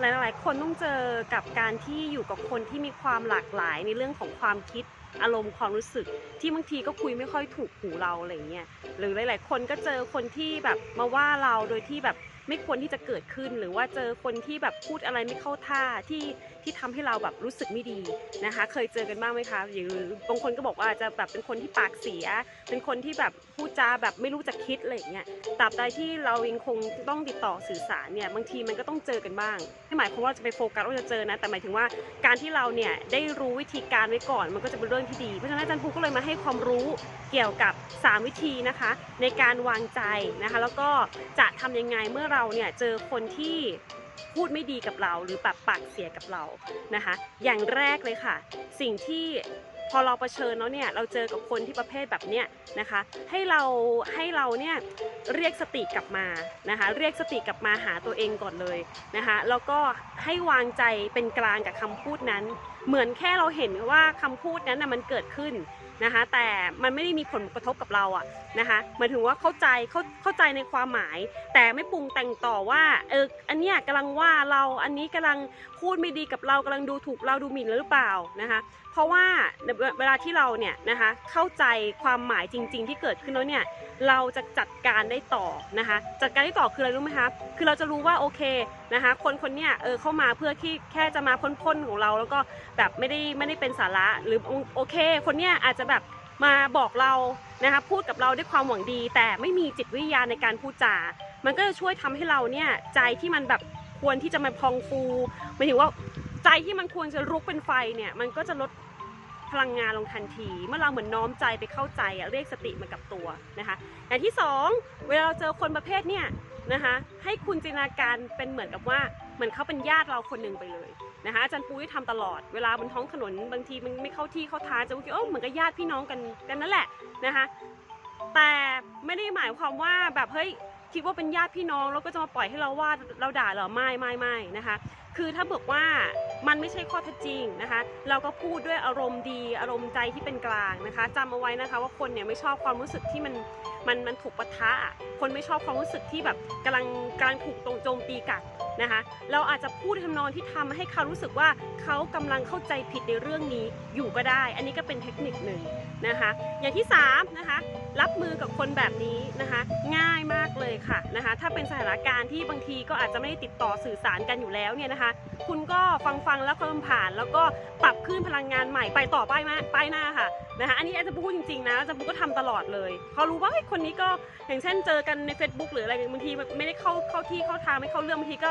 หลายๆ คนต้องเจอกับการที่อยู่กับคนที่มีความหลากหลายในเรื่องของความคิด อารมณ์ความรู้สึกที่บางทีก็คุยไม่ค่อยถูกหูเราอะไรเงี้ยหรือหลาย ๆ คนก็เจอคนที่แบบมาว่าเราโดยที่แบบไม่ควรที่จะเกิดขึ้น หรือว่าเจอคนที่แบบพูดอะไรไม่เข้าท่าที่ที่ทำให้เราแบบรู้สึกไม่ดีนะคะ เคยเจอกันบ้างไหมคะหรือบางคนก็บอกว่าจะแบบเป็นคนที่ปากเสีย เป็นคนที่แบบพูดจาแบบไม่รู้จะคิดอะไรเงี้ยตราบใดที่เรายังคงต้องติดต่อสื่อสารเนี่ยบางทีมันก็ต้องเจอกันบ้างไม่หมายความว่าจะไปโฟกัสว่าจะเจอนะแต่หมายถึงว่าการที่เราเนี่ยได้รู้วิธีการไว้ก่อน มันก็จะเป็นเรื่องที่ดี เพราะฉะนั้นอาจารย์ภูก็เลยมาให้ความรู้เกี่ยวกับ 3 วิธีนะคะในการวางใจนะคะ แล้วก็จะทำยังไงเมื่อเราเนี่ยเจอคนที่ พูดไม่ดีกับเรา หรือแบบปากเสียกับเรานะคะ อย่างแรกเลยค่ะ สิ่งที่พอเราเผชิญแล้วเนี่ยเราเจอกับคนที่ประเภทแบบเนี้ยนะคะ ให้เราให้เราเนี่ยเรียกสติกลับมานะคะ เรียกสติกลับมาหาตัวเองก่อนเลยนะคะแล้วก็ให้วางใจเป็นกลางกับคำพูดนั้น เหมือนแค่เราเห็นว่าคำพูดนั้นนะมันเกิดขึ้นนะคะ แต่มันไม่ได้มีผลกระทบกับเราอะนะคะหมายถึงว่าเข้าใจเข้าเข้าใจในความหมาย แต่ไม่ปรุงแต่งต่อว่าเอออันเนี้ยกำลังว่าเราอันนี้กำลังพูดไม่ดีกับเรากำลังดูถูกเราดูหมิ่นหรือเปล่านะคะเพราะว่าเวลาที่เราเนี่ยนะคะเข้าใจความหมายจริง ๆ ที่เกิดขึ้นแล้วเนี่ยเราจะจัดการได้ต่อนะคะจัดการได้ต่อคืออะไรรู้ไหมคะคือเราจะรู้ว่าโอเคนะคะคนคนเนี้ยเออเข้ามาเพื่อที่แค่จะมาพ่นๆของเราแล้วก็แบบไม่ได้ไม่ได้เป็นสาระหรือโอเค คนเนี้ยอาจจะแบบมาบอกเรานะคะพูดกับเราด้วยความหวังดี แต่ไม่มีจิตวิทยาในการพูดจา มันก็จะช่วยทำให้เราเนี่ยใจที่มันแบบควรที่จะมาพองฟูหมายถึงว่าใจที่มันควรจะลุกเป็นไฟเนี่ยมันก็จะลดพลังงานลงทันที เมื่อเราเหมือนน้อมใจไปเข้าใจอะเรียกสติมากับตัวนะคะอย่างที่สองเวลาเราเจอคนประเภทเนี่ยนะคะให้คุณจินตนาการเป็นเหมือนกับว่าเหมือนเขาเป็นญาติเราคนหนึ่งไปเลย นะคะอาจารย์ปุ้ยทำตลอดเวลาบนท้องถนนบางทีมันไม่เข้าที่เข้าทางจะคิดโอ้เหมือนกับญาติพี่น้องกันกันนั่นแหละนะคะแต่ไม่ได้หมายความว่าแบบเฮ้ยคิดว่าเป็นญาติพี่น้องแล้วก็จะมาปล่อยให้เราว่าเราด่าเหรอไม่ไม่ไม่นะคะ คือถ้าบอกว่า มันไม่ใช่ข้อเท็จจริงนะคะ เราก็พูดด้วยอารมณ์ดีอารมณ์ใจที่เป็นกลางนะคะจำเอาไว้นะคะว่าคนเนี่ยไม่ชอบความรู้สึกที่มันมันมันถูกปะทะอะคนไม่ชอบความรู้สึกที่แบบกำลังกำลังถูกตรงโจมตีกลับนะคะ เราอาจจะพูดทำนองที่ทำให้เขารู้สึกว่าเขากำลังเข้าใจผิดในเรื่องนี้อยู่ก็ได้ อันนี้ก็เป็นเทคนิคหนึ่งนะคะ อย่างที่สามนะคะรับมือกับคนแบบนี้นะคะง่ายมากเลยค่ะนะคะถ้าเป็นสถานการณ์ที่บางทีก็อาจจะไม่ได้ติดต่อสื่อสารกันอยู่แล้วเนี่ยนะคะ คุณก็ฟังฟังๆแล้วก็ผ่าน แล้วก็ปรับขึ้นพลังงานใหม่ไปต่อป้ายมาป้ายหน้าค่ะนะคะอันนี้อาจารย์พูดจริงๆนะอาจารย์ก็ทำตลอดเลยพอรู้ว่าเฮ้ยคนนี้ก็อย่างเช่นเจอกันใน Facebook หรืออะไรบางทีไม่ได้เข้าเข้าที่เข้าทางไม่เข้าเรื่องบางทีก็